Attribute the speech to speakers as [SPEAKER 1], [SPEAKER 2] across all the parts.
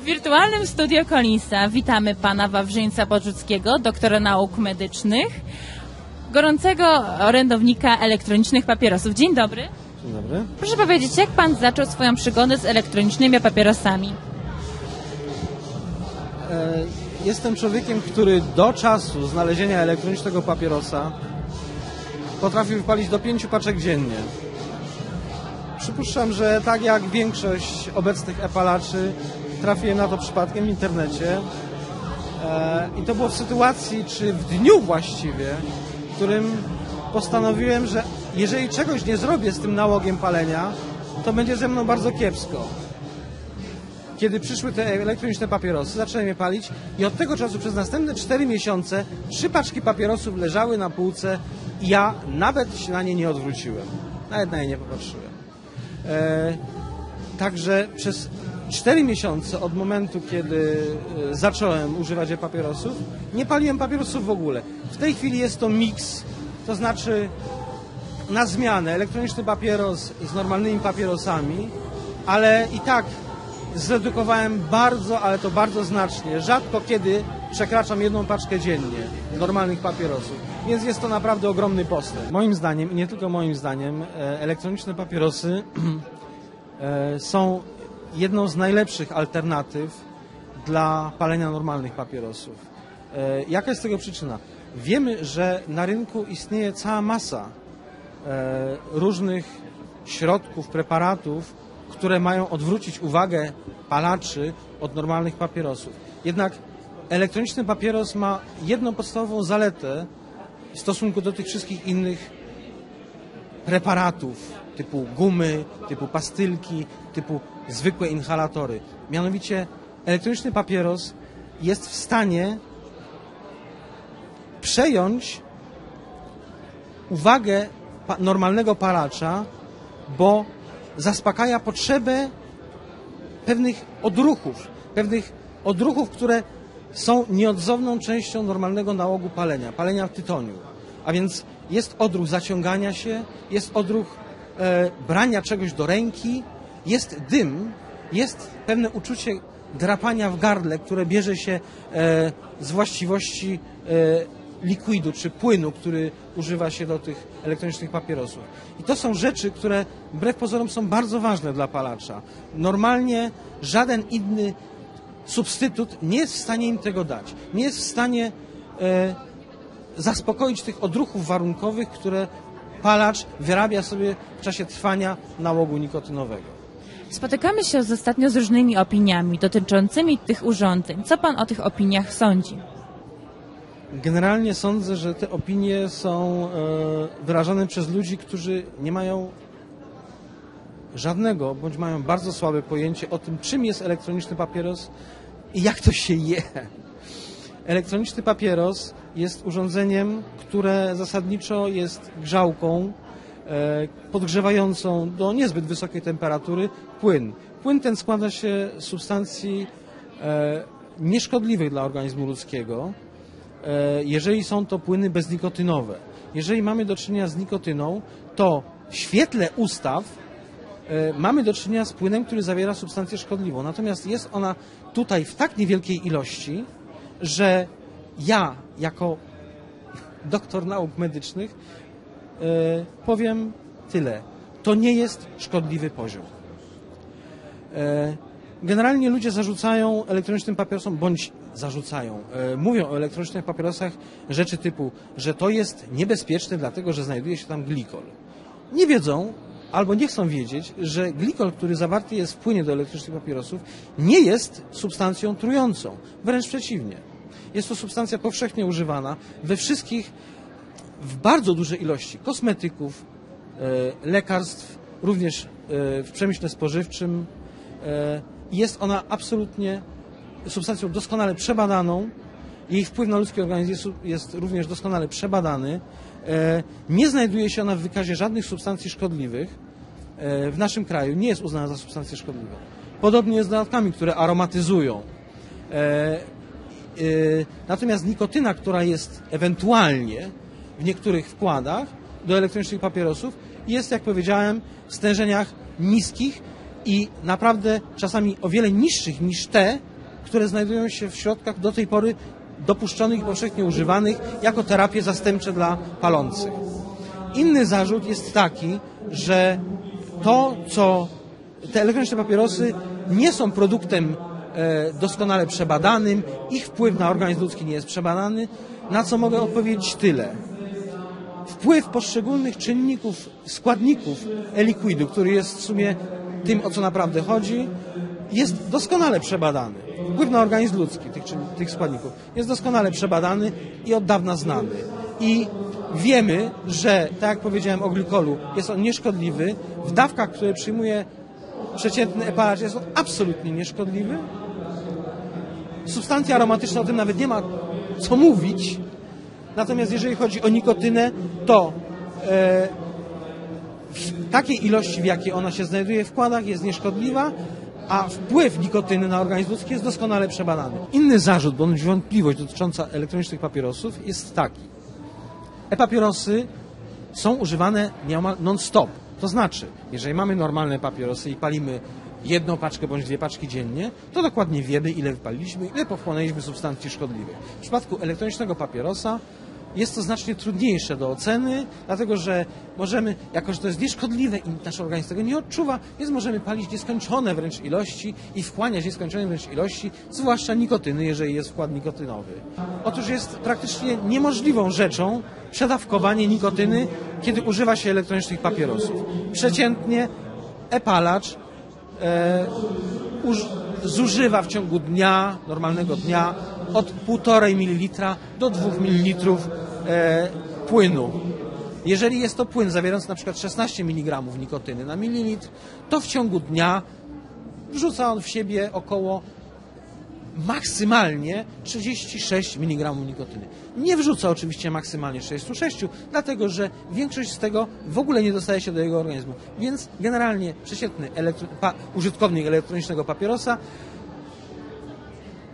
[SPEAKER 1] W wirtualnym studio Kolinsa witamy pana Wawrzyńca Podrzuckiego, doktora nauk medycznych, gorącego orędownika elektronicznych papierosów. Dzień dobry.
[SPEAKER 2] Dzień dobry.
[SPEAKER 1] Proszę powiedzieć, jak pan zaczął swoją przygodę z elektronicznymi papierosami?
[SPEAKER 2] E, Jestem człowiekiem, który do czasu znalezienia elektronicznego papierosa potrafił wypalić do pięciu paczek dziennie. Przypuszczam, że tak jak większość obecnych epalaczy trafiłem na to przypadkiem w internecie E, i to było w sytuacji, czy w dniu właściwie, w którym postanowiłem, że jeżeli czegoś nie zrobię z tym nałogiem palenia, to będzie ze mną bardzo kiepsko. Kiedy przyszły te elektroniczne papierosy, zacząłem je palić i od tego czasu przez następne 4 miesiące trzy paczki papierosów leżały na półce i ja nawet się na nie nie odwróciłem. Nawet na nie nie popatrzyłem. E, także przez 4 miesiące od momentu, kiedy e, zacząłem używać papierosów, nie paliłem papierosów w ogóle. W tej chwili jest to miks, to znaczy na zmianę elektroniczny papieros z normalnymi papierosami, ale i tak zredukowałem bardzo, ale to bardzo znacznie. Rzadko kiedy przekraczam jedną paczkę dziennie normalnych papierosów. Więc jest to naprawdę ogromny postęp. Moim zdaniem, i nie tylko moim zdaniem, e, elektroniczne papierosy e, są jedną z najlepszych alternatyw dla palenia normalnych papierosów. E, Jaka jest tego przyczyna? Wiemy, że na rynku istnieje cała masa e, różnych środków, preparatów, które mają odwrócić uwagę palaczy od normalnych papierosów. Jednak elektroniczny papieros ma jedną podstawową zaletę w stosunku do tych wszystkich innych preparatów typu gumy, typu pastylki, typu zwykłe inhalatory. Mianowicie elektroniczny papieros jest w stanie przejąć uwagę normalnego palacza, bo zaspokaja potrzebę pewnych odruchów, pewnych odruchów, które są nieodzowną częścią normalnego nałogu palenia, palenia w tytoniu. A więc jest odruch zaciągania się, jest odruch brania czegoś do ręki, jest dym, jest pewne uczucie drapania w gardle, które bierze się e, z właściwości e, likwidu czy płynu, który używa się do tych elektronicznych papierosów. I to są rzeczy, które wbrew pozorom są bardzo ważne dla palacza. Normalnie żaden inny substytut nie jest w stanie im tego dać. Nie jest w stanie e, zaspokoić tych odruchów warunkowych, które palacz wyrabia sobie w czasie trwania nałogu nikotynowego.
[SPEAKER 1] Spotykamy się ostatnio z różnymi opiniami dotyczącymi tych urządzeń. Co pan o tych opiniach sądzi?
[SPEAKER 2] Generalnie sądzę, że te opinie są e, wyrażane przez ludzi, którzy nie mają żadnego, bądź mają bardzo słabe pojęcie o tym, czym jest elektroniczny papieros i jak to się je. Elektroniczny papieros jest urządzeniem, które zasadniczo jest grzałką e, podgrzewającą do niezbyt wysokiej temperatury płyn. Płyn ten składa się z substancji e, nieszkodliwych dla organizmu ludzkiego, e, jeżeli są to płyny beznikotynowe. Jeżeli mamy do czynienia z nikotyną, to w świetle ustaw mamy do czynienia z płynem, który zawiera substancję szkodliwą. Natomiast jest ona tutaj w tak niewielkiej ilości, że ja jako doktor nauk medycznych e, powiem tyle. To nie jest szkodliwy poziom. E, Generalnie ludzie zarzucają elektronicznym papierosom, bądź zarzucają, e, mówią o elektronicznych papierosach rzeczy typu, że to jest niebezpieczne, dlatego że znajduje się tam glikol. Nie wiedzą, albo nie chcą wiedzieć, że glikol, który zawarty jest w płynie do elektrycznych papierosów, nie jest substancją trującą. Wręcz przeciwnie. Jest to substancja powszechnie używana we wszystkich, w bardzo dużej ilości kosmetyków, e, lekarstw, również e, w przemyśle spożywczym. E, Jest ona absolutnie substancją doskonale przebadaną. Jej wpływ na ludzki organizm jest, również doskonale przebadany. Nie znajduje się ona w wykazie żadnych substancji szkodliwych. W naszym kraju nie jest uznana za substancję szkodliwą. Podobnie jest z dodatkami, które aromatyzują. Yy, Natomiast nikotyna, która jest ewentualnie w niektórych wkładach do elektronicznych papierosów, jest, jak powiedziałem, w stężeniach niskich i naprawdę czasami o wiele niższych niż te, które znajdują się w środkach do tej pory dopuszczonych i powszechnie używanych jako terapie zastępcze dla palących. Inny zarzut jest taki, że to, co te elektroniczne papierosy nie są produktem doskonale przebadanym, ich wpływ na organizm ludzki nie jest przebadany, na co mogę odpowiedzieć tyle. Wpływ poszczególnych czynników, składników e-likwidu, który jest w sumie tym, o co naprawdę chodzi, jest doskonale przebadany. Wpływ na organizm ludzki tych, tych składników jest doskonale przebadany i od dawna znany. I wiemy, że, tak jak powiedziałem o glikolu, jest on nieszkodliwy. W dawkach, które przyjmuje przeciętny epalacz jest absolutnie nieszkodliwy. Substancje aromatyczne o tym nawet nie ma co mówić. Natomiast jeżeli chodzi o nikotynę, to e, w takiej ilości, w jakiej ona się znajduje w wkładach, jest nieszkodliwa, a wpływ nikotyny na organizm ludzki jest doskonale przebadany. Inny zarzut, bądź wątpliwość dotycząca elektronicznych papierosów jest taki. E-papierosy są używane non-stop. To znaczy, jeżeli mamy normalne papierosy i palimy jedną paczkę bądź dwie paczki dziennie, to dokładnie wiemy, ile wypaliliśmy, ile pochłonęliśmy substancji szkodliwych. W przypadku elektronicznego papierosa jest to znacznie trudniejsze do oceny, dlatego że możemy, jako że to jest nieszkodliwe i nasz organizm tego nie odczuwa, więc możemy palić nieskończone wręcz ilości i wchłaniać nieskończone wręcz ilości, zwłaszcza nikotyny, jeżeli jest wkład nikotynowy. Otóż jest praktycznie niemożliwą rzeczą przedawkowanie nikotyny, kiedy używa się elektronicznych papierosów. Przeciętnie e-palacz e, zużywa w ciągu dnia, normalnego dnia, od 1,5 ml do 2 ml e, płynu. Jeżeli jest to płyn zawierający przykład 16 mg nikotyny na mililitr, to w ciągu dnia wrzuca on w siebie około maksymalnie 36 mg nikotyny. Nie wrzuca oczywiście maksymalnie 36, dlatego że większość z tego w ogóle nie dostaje się do jego organizmu. Więc generalnie przeciętny elektro, użytkownik elektronicznego papierosa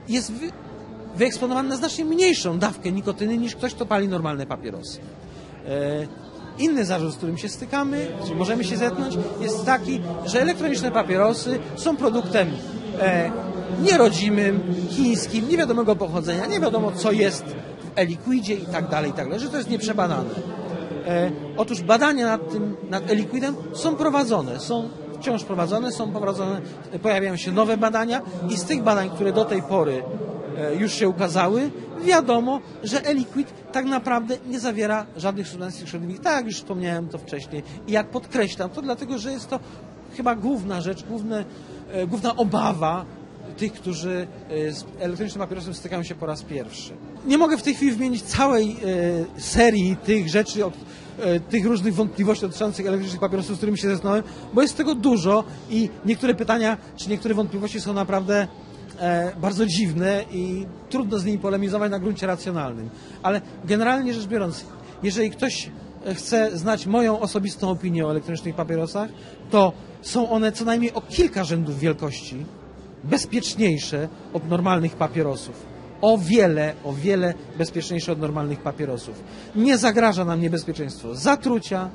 [SPEAKER 2] jest wy, wyeksponowany na znacznie mniejszą dawkę nikotyny niż ktoś, kto pali normalne papierosy. E, Inny zarzut, z którym się stykamy, możemy się zetknąć, jest taki, że elektroniczne papierosy są produktem e, nierodzimym, chińskim, niewiadomego pochodzenia, nie wiadomo co jest w e-likwidzie i tak dalej, i tak dalej, że to jest nieprzebadane. E, otóż badania nad tym, nad e-liquidem są prowadzone, są wciąż prowadzone, są prowadzone, pojawiają się nowe badania i z tych badań, które do tej pory e, już się ukazały, wiadomo, że e-liquid tak naprawdę nie zawiera żadnych substancji szkodliwych, tak jak już wspomniałem to wcześniej. I jak podkreślam, to dlatego, że jest to chyba główna rzecz, główne, e, główna obawa tych, którzy e, z elektronicznym papierosem stykają się po raz pierwszy. Nie mogę w tej chwili wymienić całej e, serii tych rzeczy, o, e, tych różnych wątpliwości dotyczących elektronicznych papierosów, z którymi się zetknąłem, bo jest tego dużo i niektóre pytania, czy niektóre wątpliwości są naprawdę bardzo dziwne i trudno z nimi polemizować na gruncie racjonalnym. Ale generalnie rzecz biorąc, jeżeli ktoś chce znać moją osobistą opinię o elektronicznych papierosach, to są one co najmniej o kilka rzędów wielkości bezpieczniejsze od normalnych papierosów. O wiele, o wiele bezpieczniejsze od normalnych papierosów. Nie zagraża nam niebezpieczeństwo zatrucia,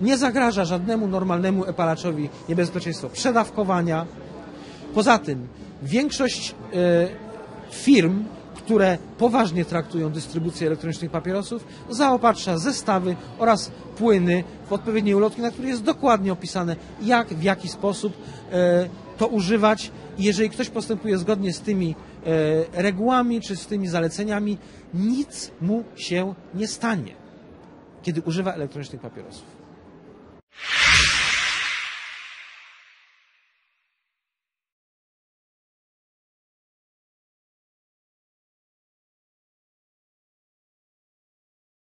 [SPEAKER 2] nie zagraża żadnemu normalnemu epalaczowi niebezpieczeństwo przedawkowania. Poza tym większość e, firm, które poważnie traktują dystrybucję elektronicznych papierosów, zaopatrza zestawy oraz płyny w odpowiedniej ulotki, na których jest dokładnie opisane, jak, w jaki sposób e, to używać. I jeżeli ktoś postępuje zgodnie z tymi e, regułami czy z tymi zaleceniami, nic mu się nie stanie, kiedy używa elektronicznych papierosów.